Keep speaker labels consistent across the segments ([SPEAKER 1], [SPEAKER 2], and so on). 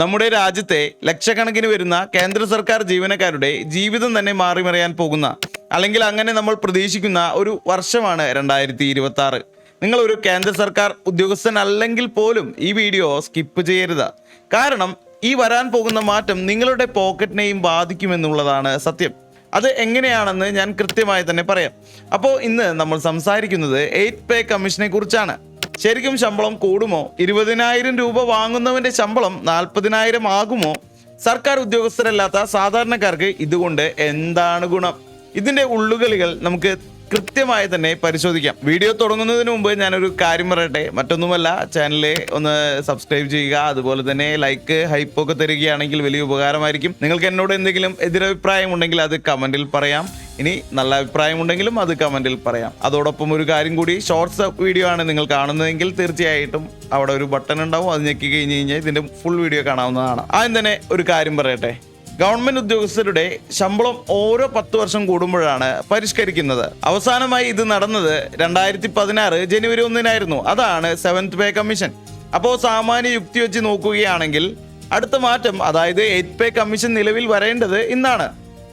[SPEAKER 1] നമ്മുടെ രാജ്യത്തെ ലക്ഷക്കണക്കിന് വരുന്ന കേന്ദ്ര സർക്കാർ ജീവനക്കാരുടെ ജീവിതം തന്നെ മാറിമറിയാൻ പോകുന്ന അല്ലെങ്കിൽ അങ്ങനെ നമ്മൾ പ്രതീക്ഷിക്കുന്ന ഒരു വർഷമാണ് രണ്ടായിരത്തി ഇരുപത്തി ആറ് നിങ്ങൾ ഒരു കേന്ദ്ര സർക്കാർ ഉദ്യോഗസ്ഥൻ അല്ലെങ്കിൽ പോലും ഈ വീഡിയോ സ്കിപ്പ് ചെയ്യരുത്. കാരണം ഈ വരാൻ പോകുന്ന മാറ്റം നിങ്ങളുടെ പോക്കറ്റിനെയും ബാധിക്കുമെന്നുള്ളതാണ് സത്യം. അത് എങ്ങനെയാണെന്ന് ഞാൻ കൃത്യമായി തന്നെ പറയാം. അപ്പോൾ ഇന്ന് നമ്മൾ സംസാരിക്കുന്നത് എയ്റ്റ് പേ കമ്മീഷനെ കുറിച്ചാണ് ശരിക്കും ശമ്പളം കൂടുമോ? ഇരുപതിനായിരം രൂപ വാങ്ങുന്നവന്റെ ശമ്പളം നാൽപ്പതിനായിരം ആകുമോ? സർക്കാർ ഉദ്യോഗസ്ഥരല്ലാത്ത സാധാരണക്കാർക്ക് ഇതുകൊണ്ട് എന്താണ് ഗുണം? ഇതിന്റെ ഉള്ളുകളികൾ നമുക്ക് കൃത്യമായി തന്നെ പരിശോധിക്കാം. വീഡിയോ തുടങ്ങുന്നതിന് മുമ്പ് ഞാനൊരു കാര്യം പറയട്ടെ? മറ്റൊന്നുമല്ല ചാനലിൽ ഒന്ന് സബ്സ്ക്രൈബ് ചെയ്യുക അതുപോലെ തന്നെ ലൈക്ക് ഹൈപ്പ് ഒക്കെ തരികയാണെങ്കിൽ വലിയ ഉപകാരമായിരിക്കും. നിങ്ങൾക്ക് എന്നോട് എന്തെങ്കിലും എതിരഭിപ്രായം ഉണ്ടെങ്കിൽ അത് കമന്റിൽ പറയാം. ഇനി നല്ല അഭിപ്രായം ഉണ്ടെങ്കിലും അത് കമന്റിൽ പറയാം. അതോടൊപ്പം ഒരു കാര്യം കൂടി ഷോർട്സ് വീഡിയോ ആണ് നിങ്ങൾ കാണുന്നതെങ്കിൽ തീർച്ചയായിട്ടും അവിടെ ഒരു ബട്ടൺ ഉണ്ടാവും. അത് ഞെക്കി കഴിഞ്ഞ് കഴിഞ്ഞാൽ ഇതിന്റെ ഫുൾ വീഡിയോ കാണാവുന്നതാണ്. ആദ്യം തന്നെ ഒരു കാര്യം പറയട്ടെ? ഗവൺമെന്റ് ഉദ്യോഗസ്ഥരുടെ ശമ്പളം ഓരോ പത്ത് വർഷം കൂടുമ്പോഴാണ് പരിഷ്കരിക്കുന്നത്. അവസാനമായി ഇത് നടന്നത് രണ്ടായിരത്തി പതിനാറ് ജനുവരി ഒന്നിനായിരുന്നു. അതാണ് സെവൻത് പേ കമ്മീഷൻ അപ്പോൾ സാമാന്യ യുക്തി വെച്ച് നോക്കുകയാണെങ്കിൽ അടുത്ത മാറ്റം അതായത് എയ്റ്റ് പേ കമ്മീഷൻ നിലവിൽ വരേണ്ടത് ഇന്നാണ്.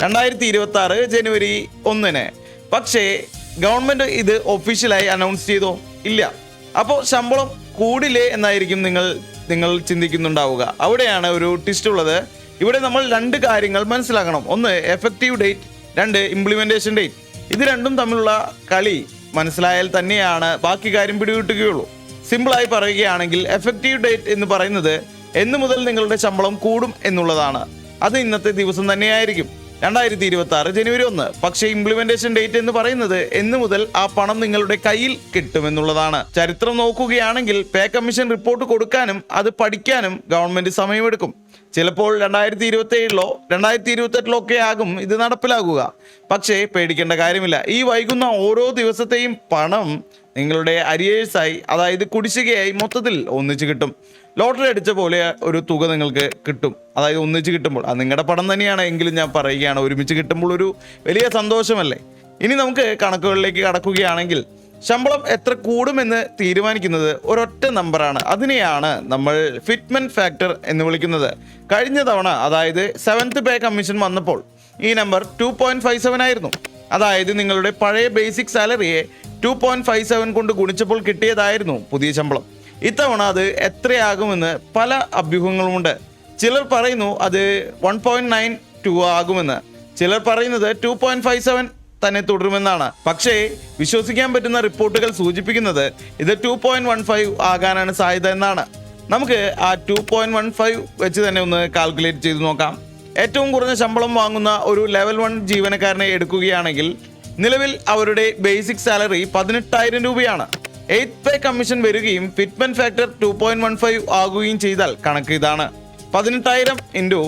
[SPEAKER 1] രണ്ടായിരത്തി ഇരുപത്തി ആറ് ജനുവരി ഒന്നിന്. പക്ഷേ ഗവൺമെന്റ് ഇത് ഒഫീഷ്യലായി അനൗൺസ് ചെയ്തോ? ഇല്ല. അപ്പോൾ ശമ്പളം കൂടില്ലേ എന്നായിരിക്കും നിങ്ങൾ നിങ്ങൾ ചിന്തിക്കുന്നുണ്ടാവുക. അവിടെയാണ് ഒരു ട്വിസ്റ്റ് ഉള്ളത്. ഇവിടെ നമ്മൾ രണ്ട് കാര്യങ്ങൾ മനസ്സിലാക്കണം. ഒന്ന് എഫക്റ്റീവ് ഡേറ്റ് രണ്ട് ഇംപ്ലിമെന്റേഷൻ ഡേറ്റ് ഇത് രണ്ടും തമ്മിലുള്ള കളി മനസ്സിലായാൽ തന്നെയാണ് ബാക്കി കാര്യം പിടികിട്ടുകയുള്ളൂ. സിമ്പിളായി പറയുകയാണെങ്കിൽ എഫക്റ്റീവ് ഡേറ്റ് എന്ന് പറയുന്നത് എന്നു മുതൽ നിങ്ങളുടെ ശമ്പളം കൂടും എന്നുള്ളതാണ്. അത് ഇന്നത്തെ ദിവസം തന്നെയായിരിക്കും. രണ്ടായിരത്തി ഇരുപത്തി ആറ് ജനുവരി ഒന്ന്. പക്ഷേ ഇംപ്ലിമെന്റേഷൻ ഡേറ്റ് എന്ന് പറയുന്നത് എന്ന് മുതൽ ആ പണം നിങ്ങളുടെ കയ്യിൽ കിട്ടുമെന്നുള്ളതാണ്. ചരിത്രം നോക്കുകയാണെങ്കിൽ പേ കമ്മീഷൻ റിപ്പോർട്ട് കൊടുക്കാനും അത് പഠിക്കാനും ഗവൺമെന്റ് സമയമെടുക്കും. ചിലപ്പോൾ രണ്ടായിരത്തി ഇരുപത്തി ഏഴിലോ രണ്ടായിരത്തി ഇരുപത്തെട്ടിലോ ഒക്കെ ആകും ഇത് നടപ്പിലാകുക. പക്ഷേ പേടിക്കേണ്ട കാര്യമില്ല. ഈ വൈകുന്ന ഓരോ ദിവസത്തെയും പണം നിങ്ങളുടെ അരിയേഴ്സായി അതായത് കുടിശ്ശികയായി മൊത്തത്തിൽ ഒന്നിച്ച് കിട്ടും. ലോട്ടറി അടിച്ച പോലെ ഒരു തുക നിങ്ങൾക്ക് കിട്ടും. അതായത് ഒന്നിച്ച് കിട്ടുമ്പോൾ അത് നിങ്ങളുടെ പണം തന്നെയാണ് എങ്കിലും ഞാൻ പറയുകയാണ് ഒരുമിച്ച് കിട്ടുമ്പോൾ ഒരു വലിയ സന്തോഷമല്ലേ? ഇനി നമുക്ക് കണക്കുകളിലേക്ക് കടക്കുകയാണെങ്കിൽ ശമ്പളം എത്ര കൂടുമെന്ന് തീരുമാനിക്കുന്നത് ഒരൊറ്റ നമ്പറാണ്. അതിനെയാണ് നമ്മൾ ഫിറ്റ്മെന്റ് ഫാക്ടർ എന്ന് വിളിക്കുന്നത്. കഴിഞ്ഞ തവണ അതായത് സെവൻത്ത് പേ കമ്മീഷൻ വന്നപ്പോൾ ഈ number two point five seven ആയിരുന്നു. അതായത് നിങ്ങളുടെ പഴയ ബേസിക് സാലറിയെ ടു പോയിന്റ് ഫൈവ് സെവൻ കൊണ്ട് ഗുണിച്ചപ്പോൾ കിട്ടിയതായിരുന്നു പുതിയ ശമ്പളം. ഇത്തവണ അത് എത്രയാകുമെന്ന് പല അഭ്യൂഹങ്ങളുമുണ്ട്. ചിലർ പറയുന്നു അത് വൺ പോയിന്റ് നയൻ ടു ആകുമെന്ന്. ചിലർ പറയുന്നത് ടു പോയിന്റ് ഫൈവ് സെവൻ തന്നെ തുടരുമെന്നാണ്. പക്ഷേ വിശ്വസിക്കാൻ പറ്റുന്ന റിപ്പോർട്ടുകൾ സൂചിപ്പിക്കുന്നത് ഇത് ടു പോയിന്റ് വൺ ഫൈവ് ആകാനാണ് സാധ്യത എന്നാണ്. നമുക്ക് ആ ടു പോയിന്റ് വൺ ഫൈവ് വെച്ച് തന്നെ ഒന്ന് കാൽക്കുലേറ്റ് ചെയ്ത് നോക്കാം. ഏറ്റവും കുറഞ്ഞ ശമ്പളം വാങ്ങുന്ന ഒരു ലെവൽ വൺ ജീവനക്കാരനെ എടുക്കുകയാണെങ്കിൽ നിലവിൽ അവരുടെ ബേസിക് സാലറി പതിനെട്ടായിരം രൂപയാണ്. എയ്ത്ത് പേ കമ്മീഷൻ വരികയും fitment factor two point one five ആകുകയും ചെയ്താൽ കണക്ക് ഇതാണ്. പതിനെട്ടായിരം into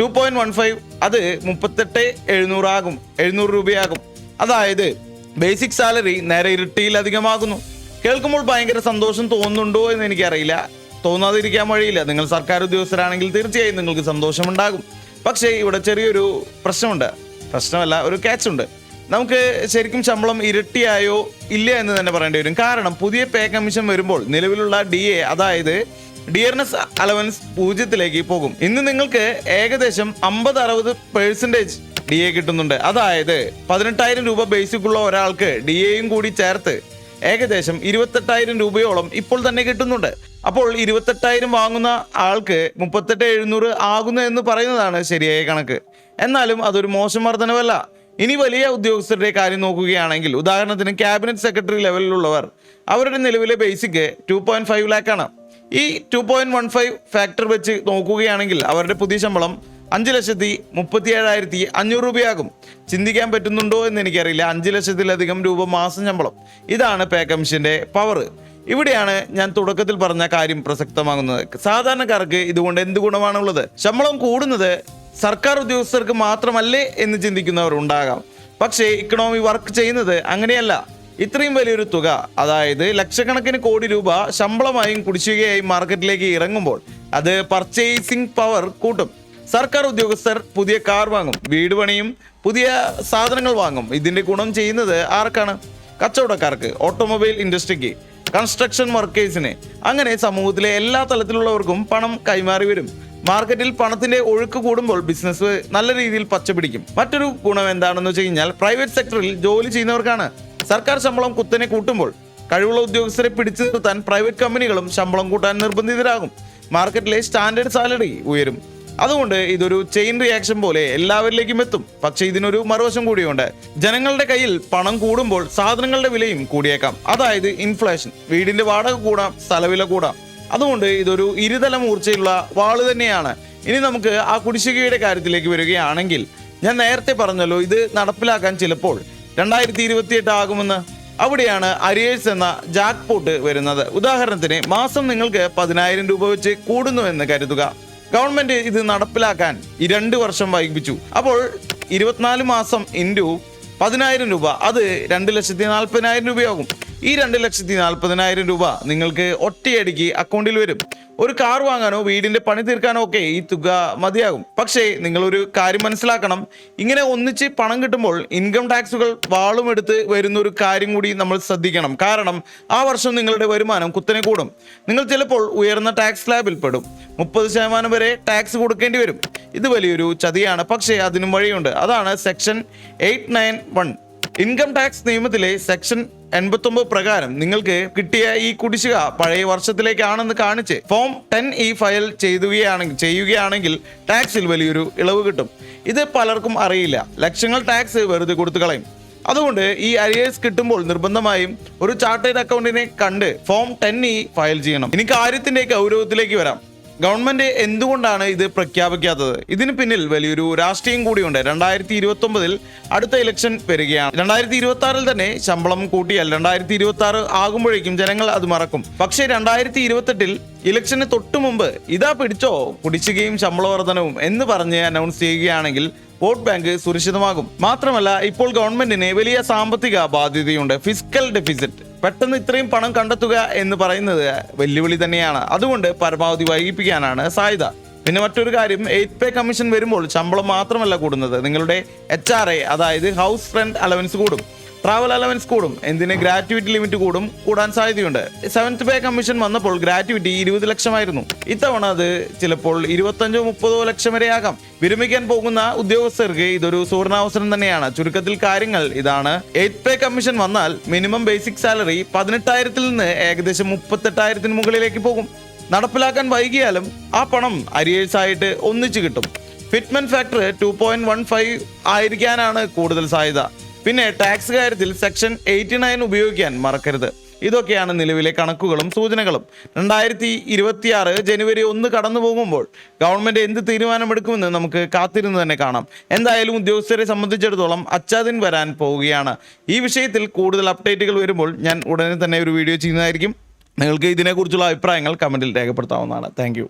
[SPEAKER 1] two point one five അത് മുപ്പത്തെട്ട് എഴുന്നൂറാകും എഴുന്നൂറ് രൂപയാകും. അതായത് ബേസിക് സാലറി നേരെ ഇരട്ടിയിലധികമാകുന്നു കേൾക്കുമ്പോൾ ഭയങ്കര സന്തോഷം തോന്നുന്നുണ്ടോ എന്ന് എനിക്കറിയില്ല. തോന്നാതിരിക്കാൻ വഴിയില്ല. നിങ്ങൾ സർക്കാർ ഉദ്യോഗസ്ഥരാണെങ്കിൽ തീർച്ചയായും നിങ്ങൾക്ക് സന്തോഷമുണ്ടാകും. പക്ഷേ ഇവിടെ ചെറിയൊരു പ്രശ്നമുണ്ട്. പ്രശ്നമല്ല ഒരു ക്യാച്ച് ഉണ്ട്. നമുക്ക് ശരിക്കും ശമ്പളം ഇരട്ടിയായോ ഇല്ല എന്ന് തന്നെ പറയേണ്ടി വരും. കാരണം പുതിയ പേ കമ്മീഷൻ വരുമ്പോൾ നിലവിലുള്ള ഡി അതായത് ഡിയർനെസ് അലവൻസ് പൂജ്യത്തിലേക്ക് പോകും. ഇന്ന് നിങ്ങൾക്ക് ഏകദേശം അമ്പത് അറുപത് പേഴ്സന്റേജ് ഡി എ കിട്ടുന്നുണ്ട്. അതായത് പതിനെട്ടായിരം രൂപ ബേസിക് ഉള്ള ഒരാൾക്ക് ഡി എയും കൂടി ചേർത്ത് ഏകദേശം ഇരുപത്തെട്ടായിരം രൂപയോളം ഇപ്പോൾ തന്നെ കിട്ടുന്നുണ്ട്. അപ്പോൾ ഇരുപത്തെട്ടായിരം വാങ്ങുന്ന ആൾക്ക് മുപ്പത്തെട്ട് എഴുന്നൂറ് ആകുന്നു എന്ന് പറയുന്നതാണ് ശരിയായ കണക്ക്. എന്നാലും അതൊരു മോശം വർധനവല്ല. ഇനി വലിയ ഉദ്യോഗസ്ഥരുടെ കാര്യം നോക്കുകയാണെങ്കിൽ ഉദാഹരണത്തിന് ക്യാബിനറ്റ് സെക്രട്ടറി ലെവലിലുള്ളവർ അവരുടെ നിലവിലെ ബേസിക് ടു പോയിന്റ് ഫൈവ് ലാക്കാണ് ഈ two point one five factor വെച്ച് നോക്കുകയാണെങ്കിൽ അവരുടെ പുതിയ ശമ്പളം അഞ്ച് ലക്ഷത്തി മുപ്പത്തി ഏഴായിരത്തി അഞ്ഞൂറ് രൂപയാകും. ചിന്തിക്കാൻ പറ്റുന്നുണ്ടോ എന്ന് എനിക്കറിയില്ല. അഞ്ച് ലക്ഷത്തിലധികം രൂപ മാസം ശമ്പളം. ഇതാണ് പേ കമ്മീഷന്റെ പവർ ഇവിടെയാണ് ഞാൻ തുടക്കത്തിൽ പറഞ്ഞ കാര്യം പ്രസക്തമാകുന്നത്. സാധാരണക്കാർക്ക് ഇതുകൊണ്ട് എന്ത് ഗുണമാണുള്ളത്? ശമ്പളം കൂടുന്നത് സർക്കാർ ഉദ്യോഗസ്ഥർക്ക് മാത്രമല്ലേ എന്ന് ചിന്തിക്കുന്നവർ ഉണ്ടാകാം പക്ഷേ ഇക്കണോമി വർക്ക് ചെയ്യുന്നത് അങ്ങനെയല്ല. ഇത്രയും വലിയൊരു തുക അതായത് ലക്ഷക്കണക്കിന് കോടി രൂപ ശമ്പളമായും കുടിശ്ശികയായും മാർക്കറ്റിലേക്ക് ഇറങ്ങുമ്പോൾ അത് പർച്ചേസിംഗ് പവർ കൂട്ടും. സർക്കാർ ഉദ്യോഗസ്ഥർ പുതിയ കാർ വാങ്ങും വീട് പണിയും പുതിയ സാധനങ്ങൾ വാങ്ങും. ഇതിന്റെ ഗുണം ചെയ്യുന്നത് ആർക്കാണ്? കച്ചവടക്കാർക്ക് ഓട്ടോമൊബൈൽ ഇൻഡസ്ട്രിക്ക് കൺസ്ട്രക്ഷൻ വർക്കേഴ്സിന് അങ്ങനെ സമൂഹത്തിലെ എല്ലാ തലത്തിലുള്ളവർക്കും പണം കൈമാറി വരും. മാർക്കറ്റിൽ പണത്തിന്റെ ഒഴുക്ക് കൂടുമ്പോൾ ബിസിനസ് നല്ല രീതിയിൽ പച്ചപിടിക്കും. മറ്റൊരു ഗുണം എന്താണെന്ന് വെച്ച് കഴിഞ്ഞാൽ പ്രൈവറ്റ് സെക്ടറിൽ ജോലി ചെയ്യുന്നവർക്കാണ്. സർക്കാർ ശമ്പളം കുത്തനെ കൂട്ടുമ്പോൾ കഴിവുള്ള ഉദ്യോഗസ്ഥരെ പിടിച്ചു നിർത്താൻ പ്രൈവറ്റ് കമ്പനികളും ശമ്പളം കൂട്ടാൻ നിർബന്ധിതരാകും. മാർക്കറ്റിലെ സ്റ്റാൻഡേർഡ് സാലറി ഉയരും. അതുകൊണ്ട് ഇതൊരു ചെയിൻ റിയാക്ഷൻ പോലെ എല്ലാവരിലേക്കും എത്തും. പക്ഷേ ഇതിനൊരു മറുവശം കൂടിയുണ്ട്. ജനങ്ങളുടെ കയ്യിൽ പണം കൂടുമ്പോൾ സാധനങ്ങളുടെ വിലയും കൂടിയേക്കാം. അതായത് ഇൻഫ്ലേഷൻ വീടിന്റെ വാടക കൂടാം സ്ഥലവില കൂടാം. അതുകൊണ്ട് ഇതൊരു ഇരുതല മൂർച്ചയുള്ള വാൾ തന്നെയാണ്. ഇനി നമുക്ക് ആ കുടിശ്ശികയുടെ കാര്യത്തിലേക്ക് വരികയാണെങ്കിൽ ഞാൻ നേരത്തെ പറഞ്ഞല്ലോ ഇത് നടപ്പിലാക്കാൻ ചിലപ്പോൾ രണ്ടായിരത്തി ഇരുപത്തിയെട്ട് ആകുമെന്ന്. അവിടെയാണ് അരിയേഴ്സ് എന്ന ജാക്ക് പോട്ട് വരുന്നത്. ഉദാഹരണത്തിന് മാസം നിങ്ങൾക്ക് പതിനായിരം രൂപ വെച്ച് കൂടുന്നുവെന്ന് കരുതുക. ഗവൺമെന്റ് ഇത് നടപ്പിലാക്കാൻ രണ്ടു വർഷം വൈകിപ്പിച്ചു. അപ്പോൾ ഇരുപത്തിനാല് മാസം ഇന്റു പതിനായിരം രൂപ അത് രണ്ട് ലക്ഷത്തി നാൽപ്പതിനായിരം രൂപയാകും. ഈ രണ്ട് ലക്ഷത്തി നാൽപ്പതിനായിരം രൂപ നിങ്ങൾക്ക് ഒറ്റയടിക്ക് അക്കൗണ്ടിൽ വരും. ഒരു കാർ വാങ്ങാനോ വീടിന്റെ പണി തീർക്കാനോ ഒക്കെ ഈ തുക മതിയാകും. പക്ഷേ നിങ്ങൾ ഒരു കാര്യം മനസ്സിലാക്കണം. ഇങ്ങനെ ഒന്നിച്ച് പണം കിട്ടുമ്പോൾ ഇൻകം ടാക്സുകൾ വാളും എടുത്ത് വരുന്ന ഒരു കാര്യം കൂടി നമ്മൾ ശ്രദ്ധിക്കണം. കാരണം ആ വർഷം നിങ്ങളുടെ വരുമാനം കുത്തനെ കൂടും. നിങ്ങൾ ചിലപ്പോൾ ഉയർന്ന ടാക്സ് സ്ലാബിൽ പെടും. മുപ്പത് ശതമാനം വരെ ടാക്സ് കൊടുക്കേണ്ടി വരും. ഇത് വലിയൊരു ചതിയാണ്. പക്ഷേ അതിനും വഴിയുണ്ട്. അതാണ് section eight nine one income tax നിയമത്തിലെ സെക്ഷൻ എൺപത്തൊമ്പത് പ്രകാരം നിങ്ങൾക്ക് കിട്ടിയ ഈ കുടിശ്ശിക പഴയ വർഷത്തിലേക്കാണെന്ന് കാണിച്ച് ഫോം ടെൻ ഇ ഫയൽ ചെയ്തുകയാണെങ്കിൽ ചെയ്യുകയാണെങ്കിൽ ടാക്സിൽ വലിയൊരു ഇളവ് കിട്ടും. ഇത് പലർക്കും അറിയില്ല. ലക്ഷങ്ങൾ ടാക്സ് വെറുതെ കൊടുത്തു കളയും. അതുകൊണ്ട് ഈ അരിയേഴ്സ് കിട്ടുമ്പോൾ നിർബന്ധമായും ഒരു ചാർട്ടേഡ് അക്കൗണ്ടിനെ കണ്ട് ഫോം ടെൻ ഇ ഫയൽ ചെയ്യണം. ഇനി കാര്യത്തിന്റെ ഗൗരവത്തിലേക്ക് വരാം. ഗവൺമെന്റ് എന്തുകൊണ്ടാണ് ഇത് പ്രഖ്യാപിക്കാത്തത്? ഇതിന് പിന്നിൽ വലിയൊരു രാഷ്ട്രീയം കൂടിയുണ്ട്. രണ്ടായിരത്തി ഇരുപത്തി ഒമ്പതിൽ അടുത്ത ഇലക്ഷൻ വരികയാണ്. രണ്ടായിരത്തി ഇരുപത്തി ആറിൽ തന്നെ ശമ്പളം കൂട്ടിയാൽ രണ്ടായിരത്തി ഇരുപത്തി ആറ് ആകുമ്പോഴേക്കും ജനങ്ങൾ അത് മറക്കും. പക്ഷേ രണ്ടായിരത്തി ഇരുപത്തെട്ടിൽ ഇലക്ഷന് തൊട്ടു മുമ്പ് ഇതാ പിടിച്ചോ? കുടിശ്ശികയും ശമ്പള വർധനവും എന്ന് പറഞ്ഞ് അനൗൺസ് ചെയ്യുകയാണെങ്കിൽ വോട്ട് ബാങ്ക് സുരക്ഷിതമാകും. മാത്രമല്ല ഇപ്പോൾ ഗവൺമെന്റിന് വലിയ സാമ്പത്തിക ബാധ്യതയുണ്ട്. ഫിസിക്കൽ ഡെഫിസിറ്റ് പെട്ടെന്ന് ഇത്രയും പണം കണ്ടെത്തുക എന്ന് പറയുന്നത് വെല്ലുവിളി തന്നെയാണ്. അതുകൊണ്ട് പരമാവധി വൈകിപ്പിക്കാനാണ് സാധ്യത. പിന്നെ മറ്റൊരു കാര്യം എയ്റ്റ് പേ കമ്മീഷൻ വരുമ്പോൾ ശമ്പളം മാത്രമല്ല കൂടുന്നത്. നിങ്ങളുടെ എച്ച് ആർ എ അതായത് ഹൗസ് റെന്റ് അലവൻസ് കൂടും. ട്രാവൽ അലവൻസ് കൂടും. എന്തിന്? ഗ്രാറ്റുവിറ്റി ലിമിറ്റ് കൂടും. കൂടാൻ സാധ്യതയുണ്ട്. സെവൻത് പേ കമ്മീഷൻ വന്നപ്പോൾ ഗ്രാറ്റുവിറ്റി ഇരുപത് ലക്ഷമായിരുന്നു. ഇത്തവണ അത് ചിലപ്പോൾ ഇരുപത്തഞ്ചോ മുപ്പതോ ലക്ഷം വരെ ആകാം വിരമിക്കാൻ പോകുന്ന ഉദ്യോഗസ്ഥർക്ക് ഇതൊരു സുവർണാവസരം തന്നെയാണ്. ചുരുക്കത്തിൽ കാര്യങ്ങൾ ഇതാണ്. എയ്ത്ത് പേ കമ്മീഷൻ വന്നാൽ മിനിമം ബേസിക് സാലറി പതിനെട്ടായിരത്തിൽ നിന്ന് ഏകദേശം മുപ്പത്തെട്ടായിരത്തിന് മുകളിലേക്ക് പോകും. നടപ്പിലാക്കാൻ വൈകിയാലും ആ പണം അരിയേഴ്സ് ആയിട്ട് ഒന്നിച്ചു കിട്ടും. Fitment factor two point one five ആയിരിക്കാനാണ് കൂടുതൽ സാധ്യത. പിന്നെ ടാക്സ് കാര്യത്തിൽ സെക്ഷൻ എയ്റ്റി നയൻ ഉപയോഗിക്കാൻ മറക്കരുത്. ഇതൊക്കെയാണ് നിലവിലെ കണക്കുകളും സൂചനകളും. രണ്ടായിരത്തി ഇരുപത്തിയാറ് ജനുവരി ഒന്ന് കടന്നു പോകുമ്പോൾ ഗവൺമെന്റ് എന്ത് തീരുമാനമെടുക്കുമെന്ന് നമുക്ക് കാത്തിരുന്ന് തന്നെ കാണാം. എന്തായാലും ഉദ്യോഗസ്ഥരെ സംബന്ധിച്ചിടത്തോളം അച്ചാദിൻ വരാൻ പോവുകയാണ്. ഈ വിഷയത്തിൽ കൂടുതൽ അപ്ഡേറ്റുകൾ വരുമ്പോൾ ഞാൻ ഉടനെ തന്നെ ഒരു വീഡിയോ ചെയ്യുന്നതായിരിക്കും. നിങ്ങൾക്ക് ഇതിനെക്കുറിച്ചുള്ള അഭിപ്രായങ്ങൾ കമന്റിൽ രേഖപ്പെടുത്താവുന്നതാണ്. താങ്ക്